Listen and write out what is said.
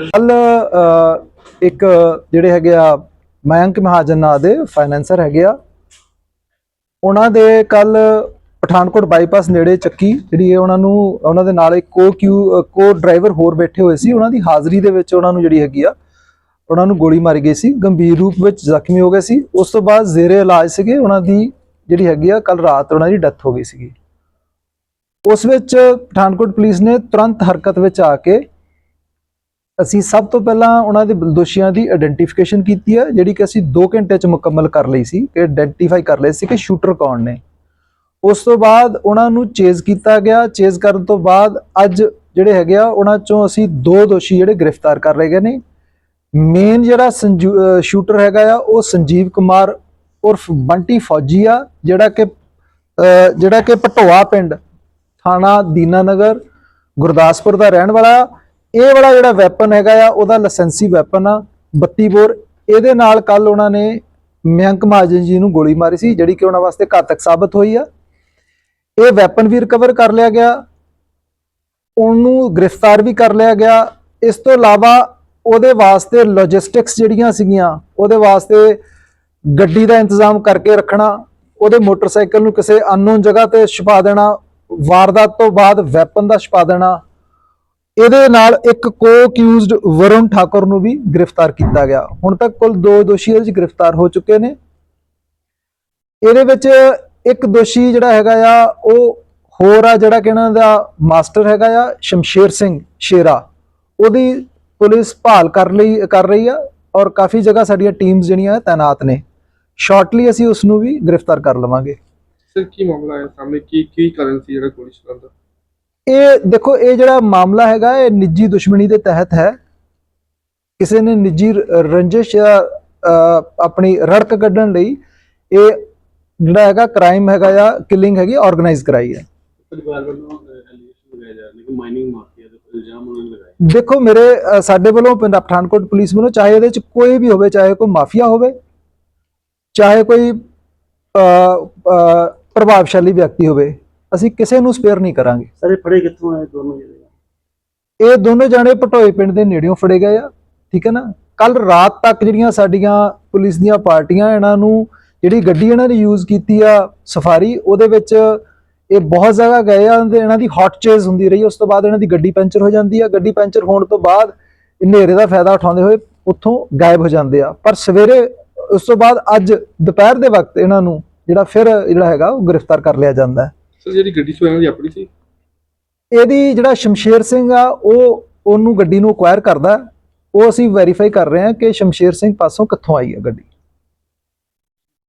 ਕੱਲ ਇੱਕ ਜਿਹੜੇ ਹੈਗੇ ਆ ਮਯੰਕ ਮਹਾਜਨ ਨਾਂ ਦੇ ਫਾਈਨੈਂਸਰ ਹੈਗੇ ਆ। ਉਹਨਾਂ ਦੇ ਕੱਲ ਪਠਾਨਕੋਟ ਬਾਈਪਾਸ ਨੇੜੇ ਚੱਕੀ, ਜਿਹੜੀ ਹੈ ਉਹਨਾਂ ਨੂੰ, ਉਹਨਾਂ ਦੇ ਨਾਲ ਇੱਕ ਕੋ ਕਿਊ ਕੋ ਡਰਾਈਵਰ ਹੋਰ ਬੈਠੇ ਹੋਏ ਸੀ। ਉਹਨਾਂ ਦੀ ਹਾਜ਼ਰੀ ਦੇ ਵਿੱਚ ਉਹਨਾਂ ਨੂੰ ਜਿਹੜੀ ਹੈਗੀ ਆ, ਉਹਨਾਂ ਨੂੰ ਗੋਲੀ ਮਾਰੀ ਗਈ ਸੀ। ਗੰਭੀਰ ਰੂਪ ਵਿੱਚ ਜ਼ਖਮੀ ਹੋ ਗਏ ਸੀ। ਉਸ ਤੋਂ ਬਾਅਦ ਜ਼ੇਰੇ ਇਲਾਜ ਸੀਗੇ। ਉਹਨਾਂ ਦੀ ਜਿਹੜੀ ਹੈਗੀ ਆ ਕੱਲ ਰਾਤ ਉਹਨਾਂ ਦੀ ਡੈਥ ਹੋ ਗਈ ਸੀਗੀ। ਉਸ ਵਿੱਚ ਪਠਾਨਕੋਟ ਪੁਲਿਸ ਨੇ ਤੁਰੰਤ ਹਰਕਤ ਵਿੱਚ ਆ ਕੇ ਅਸੀਂ ਸਭ ਤੋਂ ਪਹਿਲਾਂ ਉਹਨਾਂ ਦੇ ਦੋਸ਼ੀਆਂ ਦੀ ਆਇਡੈਂਟੀਫਿਕੇਸ਼ਨ ਕੀਤੀ ਹੈ, ਜਿਹੜੀ ਕਿ ਅਸੀਂ 2 ਘੰਟੇ ਚ ਮੁਕੰਮਲ ਕਰ ਲਈ ਸੀ, ਕਿ ਆਇਡੈਂਟੀਫਾਈ ਕਰ ਲਏ ਸੀ ਕਿ ਸ਼ੂਟਰ ਕੌਣ ਨੇ। ਉਸ ਤੋਂ ਬਾਅਦ ਉਹਨਾਂ ਨੂੰ ਚੇਜ਼ ਕੀਤਾ ਗਿਆ। ਚੇਜ਼ ਕਰਨ ਤੋਂ ਬਾਅਦ ਅੱਜ ਜਿਹੜੇ ਹੈਗੇ ਆ, ਉਹਨਾਂ ਚੋਂ ਅਸੀਂ ਦੋ ਦੋਸ਼ੀ ਜਿਹੜੇ ਗ੍ਰਿਫਤਾਰ ਕਰ ਲਏ ਗਏ ਨੇ। ਮੇਨ ਜਿਹੜਾ ਸ਼ੂਟਰ ਹੈਗਾ ਆ, ਉਹ ਸੰਜੀਵ ਕੁਮਾਰ ਉਰਫ ਬੰਟੀ ਫੌਜੀ ਆ, ਜਿਹੜਾ ਕਿ ਜਿਹੜਾ ਕਿ ਪਟੋਆ ਪਿੰਡ, ਥਾਣਾ ਦੀਨਾਨਗਰ ਗੁਰਦਾਸਪੁਰ ਦਾ ਰਹਿਣ ਵਾਲਾ ਇਹ ਵਾਲਾ ਜਿਹੜਾ ਵੈਪਨ ਹੈਗਾ ਆ, ਉਹਦਾ ਲਾਇਸੈਂਸੀ ਵੈਪਨ ਆ 32 ਬੋਰ। ਇਹਦੇ ਨਾਲ ਕੱਲ ਉਹਨਾਂ ਨੇ ਮਯੰਕ ਮਹਾਜਨ ਜੀ ਨੂੰ ਗੋਲੀ ਮਾਰੀ ਸੀ, ਜਿਹੜੀ ਕਿ ਉਹਨਾਂ ਵਾਸਤੇ ਘਾਤਕ ਸਾਬਤ ਹੋਈ ਆ। ਇਹ ਵੈਪਨ ਵੀ ਰਿਕਵਰ ਕਰ ਲਿਆ ਗਿਆ। ਉਹਨੂੰ ਗ੍ਰਿਫਤਾਰ ਵੀ ਕਰ ਲਿਆ ਗਿਆ। ਇਸ ਤੋਂ ਇਲਾਵਾ ਉਹਦੇ ਵਾਸਤੇ ਲੌਜਿਸਟਿਕਸ ਜਿਹੜੀਆਂ ਸੀਗੀਆਂ, ਉਹਦੇ ਵਾਸਤੇ ਗੱਡੀ ਦਾ ਇੰਤਜ਼ਾਮ ਕਰਕੇ ਰੱਖਣਾ, ਉਹਦੇ ਮੋਟਰਸਾਈਕਲ ਨੂੰ ਕਿਸੇ ਅਨਨੋਨ ਜਗ੍ਹਾ ਤੇ ਛੁਪਾ ਦੇਣਾ, ਵਾਰਦਾਤ ਤੋਂ ਬਾਅਦ ਵੈਪਨ ਦਾ ਛੁਪਾ ਦੇਣਾ ਇਹਦੇ ਨਾਲ ਇੱਕ ਕੋ ਅਕਿਊਜ਼ਡ ਵਰੁਣ ਠਾਕੁਰ ਨੂੰ ਵੀ ਗ੍ਰਿਫਤਾਰ ਕੀਤਾ ਗਿਆ। ਹੁਣ ਤੱਕ ਕੁੱਲ ਦੋ ਦੋਸ਼ੀ ਇਹਦੇ ਵਿੱਚ ਗ੍ਰਿਫਤਾਰ ਹੋ ਚੁੱਕੇ ਨੇ। ਇਹਦੇ ਵਿੱਚ ਇੱਕ ਦੋਸ਼ੀ ਜਿਹੜਾ ਹੈਗਾ ਆ, ਉਹ ਹੋਰ ਆ ਜਿਹੜਾ ਕਿ ਇਹਨਾਂ ਦਾ ਮਾਸਟਰ ਹੈਗਾ ਆ, ਸ਼ਮਸ਼ੇਰ ਸਿੰਘ ਸ਼ੇਰਾ। ਉਹਦੀ ਪੁਲਿਸ ਭਾਲ ਕਰ ਲਈ, ਕਰ ਰਹੀ ਆ ਔਰ ਕਾਫੀ ਜਗ੍ਹਾ ਸਾਡੀਆਂ ਟੀਮਸ ਜਿਹੜੀਆਂ ਤਾਇਨਾਤ ਨੇ। ਸ਼ਾਰਟਲੀ ਅਸੀਂ ਉਸ ਨੂੰ ਵੀ ਗ੍ਰਿਫਤਾਰ ਕਰ ਲਵਾਂਗੇ। ਸਰ, ਕੀ ਮਾਮਲਾ ਹੈ? ਸਾਹਮਣੇ ਕੀ ਕੀ ਕਾਰਨ ਸੀ ਜਿਹੜਾ ਗੋਲੀ ਚਲਾਉਣ ਇਹ ਦੇਖੋ ਇਹ ਜਿਹੜਾ ਮਾਮਲਾ ਹੈਗਾ ਇਹ ਨਿੱਜੀ ਦੁਸ਼ਮਣੀ ਦੇ ਤਹਿਤ ਹੈ ਕਿਸੇ ਨੇ ਨਿੱਜੀ ਰ- ਰੰਜਿਸ਼ ਜਾਂ ਅ, ਆਪਣੀ ਰੜਕ ਕੱਢਣ ਲਈ ਇਹ ਜਿਹੜਾ ਹੈਗਾ ਕ੍ਰਾਈਮ ਹੈਗਾ ਆ ਕਿਲਿੰਗ ਹੈਗੀ ਆਰਗੇਨਾਈਜ਼ ਕਰਾਈ ਹੈ ਪਰਿਵਾਰ ਵੱਲੋਂ ਐਲੀਗੇਸ਼ਨ ਲਗਾਇਆ ਜਾ ਰਿਹਾ ਕਿ ਮਾਈਨਿੰਗ ਮਾਫੀਆ ਦੇ ਇਲਜ਼ਾਮ ਉਹਨਾਂ ਨੇ ਲਗਾਏ ਦੇਖੋ ਮੇਰੇ ਅ, ਸਾਡੇ ਵੱਲੋਂ ਪੰਜਾਬ ਪਠਾਨਕੋਟ ਪੁਲਿਸ ਵੱਲੋਂ ਚਾਹੇ ਇਹਦੇ ਚ ਕੋਈ ਵੀ ਹੋਵੇ ਚਾਹੇ ਕੋਈ ਮਾਫੀਆ ਹੋਵੇ ਚਾਹੇ ਕੋਈ ਅ, ਅ, ਪ੍ਰਭਾਵਸ਼ਾਲੀ ਵਿਅਕਤੀ ਹੋਵੇ ਅਸੀਂ ਕਿਸੇ ਨੂੰ ਸਪੇਅਰ ਨਹੀਂ ਕਰਾਂਗੇ। ਸਾਰੇ ਫੜੇ ਕਿੱਥੋਂ ਆਏ ਦੋਨੋਂ ਜਿਹੜੇ ਇਹ ਦੋਨੋਂ ਜਾਣੇ ਪਟੋਏ ਪਿੰਡ ਦੇ ਨੇੜਿਓਂ ਫੜੇ ਗਏ ਆ ਠੀਕ ਹੈ ਨਾ? ਕੱਲ ਰਾਤ ਤੱਕ ਜਿਹੜੀਆਂ ਸਾਡੀਆਂ ਪੁਲਿਸ ਦੀਆਂ ਪਾਰਟੀਆਂ ਇਹਨਾਂ ਨੂੰ ਜਿਹੜੀ ਗੱਡੀ ਇਹਨਾਂ ਨੇ ਯੂਜ਼ ਕੀਤੀ ਆ ਸਫਾਰੀ ਉਹਦੇ ਵਿੱਚ ਇਹ ਬਹੁਤ ਜਗ੍ਹਾ ਗਏ ਆ ਤੇ ਇਹਨਾਂ ਦੀ ਹੌਟ ਚੇਜ਼ ਹੁੰਦੀ ਰਹੀ ਉਸ ਤੋਂ ਬਾਅਦ ਇਹਨਾਂ ਦੀ ਗੱਡੀ ਪੈਂਚਰ ਹੋ ਜਾਂਦੀ ਆ। ਗੱਡੀ ਪੈਂਚਰ ਹੋਣ ਤੋਂ ਬਾਅਦ ਹਨੇਰੇ ਦਾ ਫਾਇਦਾ ਉਠਾਉਂਦੇ ਹੋਏ ਉੱਥੋਂ ਗਾਇਬ ਹੋ ਜਾਂਦੇ ਆ। ਪਰ ਸਵੇਰੇ ਉਸ ਤੋਂ ਬਾਅਦ ਅੱਜ ਦੁਪਹਿਰ ਦੇ ਵਕਤ ਇਹਨਾਂ ਨੂੰ ਜਿਹੜਾ ਫਿਰ ਜਿਹੜਾ ਹੈਗਾ ਉਹ ਗ੍ਰਿਫਤਾਰ ਕਰ ਲਿਆ ਜਾਂਦਾ ਹੈ। ਸਰ, ਜਿਹੜੀ ਗੱਡੀ ਸੀ ਉਹਨਾਂ ਆਪਣੀ ਸੀ? ਇਹਦੀ ਜਿਹੜਾ ਸ਼ਮਸ਼ੇਰ ਸਿੰਘ ਆ, ਉਹ ਉਹਨੂੰ ਗੱਡੀ ਨੂੰ ਅਕਵਾਇਰ ਕਰਦਾ। ਉਹ ਅਸੀਂ ਵੈਰੀਫਾਈ ਕਰ ਰਹੇ ਹਾਂ ਕਿ ਸ਼ਮਸ਼ੇਰ ਸਿੰਘ ਪਾਸੋਂ ਕਿੱਥੋਂ ਆਈ ਹੈ ਗੱਡੀ।